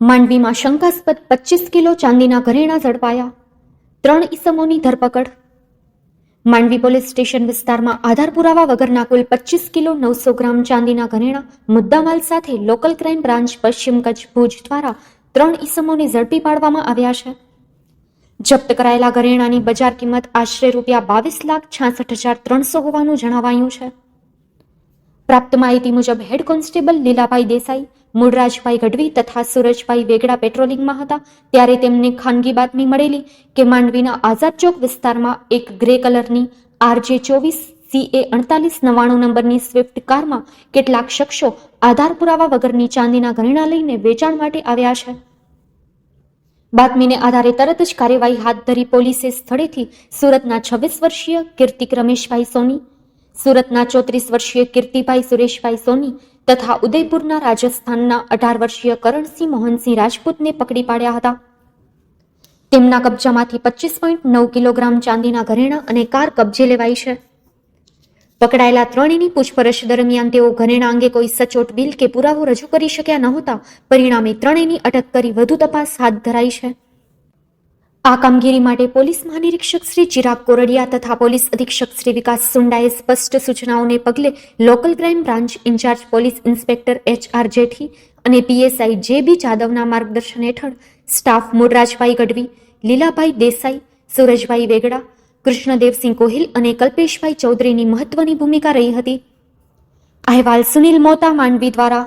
માંડવીમાં શંકાસ્પદ પચીસ કિલો ચાંદીના ઘરેણાં ઝડપાયા. ત્રણ ઈસમોની ધરપકડ. માંડવી પોલીસ સ્ટેશન વિસ્તારમાં આધાર પુરાવા વગરના કુલ પચીસ કિલો નવસો ગ્રામ ચાંદીના ઘરેણાં મુદ્દામાલ સાથે લોકલ ક્રાઇમ બ્રાન્ચ પશ્ચિમ કચ્છ ભુજ દ્વારા ત્રણ ઈસમોને ઝડપી પાડવામાં આવ્યા છે. જપ્ત કરાયેલા ઘરેણાની બજાર કિંમત આશરે રૂપિયા બાવીસ લાખ છાસઠ હજાર ત્રણસો હોવાનું જણાવાયું છે. પ્રાપ્ત માહિતી મુજબ હેડ કોન્સ્ટેબલ લીલાભાઈ દેસાઈ, મૂળરાજભાઈ ગઢવી તથા સુરજભાઈ વેગડા પેટ્રોલિંગમાં હતા. ત્યારે તેમને ખાનગી બાતમી મળેલી કે માંડવીના આઝાદ ચોક વિસ્તારમાં એક ગ્રે કલરની આરજે ચોવીસ, સીએ અડતાલીસ નવ્વાણું નંબરની સ્વિફ્ટ કારમાં કેટલાક શખ્સો આધાર પુરાવા વગરની ચાંદીના ઘરેણાં લઈને વેચાણ માટે આવ્યા છે. બાતમીને આધારે તરત જ કાર્યવાહી હાથ ધરી પોલીસે સ્થળેથી સુરતના છવ્વીસ વર્ષીય કીર્તિક રમેશભાઈ સોની સુરતના ચોત્રીસ વર્ષીય કીર્તિભાઈ, સુરેશભાઈ સોની તથા ઉદયપુરના રાજસ્થાનના અઢાર વર્ષીય કરણસિંહ મોહનસિંહ રાજપૂતને પકડી પાડ્યા હતા. તેમના કબજામાંથી પચીસ પોઈન્ટ નવ કિલોગ્રામ ચાંદીના ઘરેણાં અને કાર કબજે લેવાઈ છે. પકડાયેલા ત્રણેયની પૂછપરછ દરમિયાન તેઓ ઘરેણા અંગે કોઈ સચોટ બિલ કે પુરાવો રજૂ કરી શક્યા નહોતા. પરિણામે ત્રણેયની અટક કરી વધુ તપાસ હાથ ધરાઈ છે. આ કામગીરી માટે પોલીસ મહાનિરીક્ષક શ્રી ચિરાગ કોરડિયા તથા પોલીસ અધિક્ષક શ્રી વિકાસ સુંડાએ સ્પષ્ટ સૂચનાઓને પગલે local crime branch incharge police inspector H R Jethi અને પીએસઆઈ જે બી જાદવના માર્ગદર્શન હેઠળ સ્ટાફ મૂળરાજભાઈ ગઢવી, લીલાભાઈ દેસાઈ, સુરજભાઈ વેગડા, કૃષ્ણદેવસિંહ કોહિલ અને કલ્પેશભાઈ ચૌધરીની મહત્વની ભૂમિકા રહી હતી. અહેવાલ સુનિલ મોતા માંડવી દ્વારા